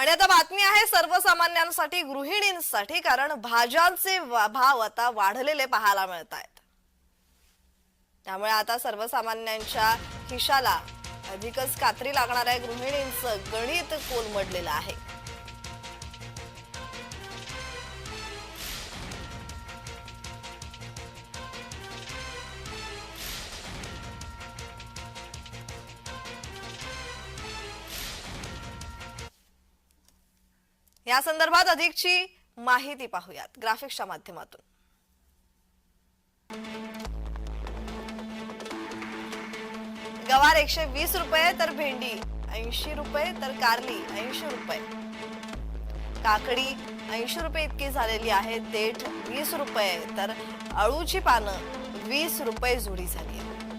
आणि आता बातमी आहे सर्वसामान्यांसाठी गृहिणींसाठी कारण भाज्यांचे भाव आता वाढलेले पाहायला मिळत आहेत त्यामुळे आता सर्वसामान्यांच्या खिशाला अधिकच कात्री लागणार आहे. गृहिणींचं गणित कोलमडलेलं आहे. या संदर्भात अधिकची माहिती पाहूयात ग्राफिक्सच्या माध्यमातून. गवार एकशे वीस रुपये तर भेंडी ऐंशी रुपये तर कारली ऐंशी रुपये. काकडी ऐंशी रुपये इतकी झालेली आहे देठ वीस रुपये तर अळूची पानं वीस रुपये जुडी झाली आहे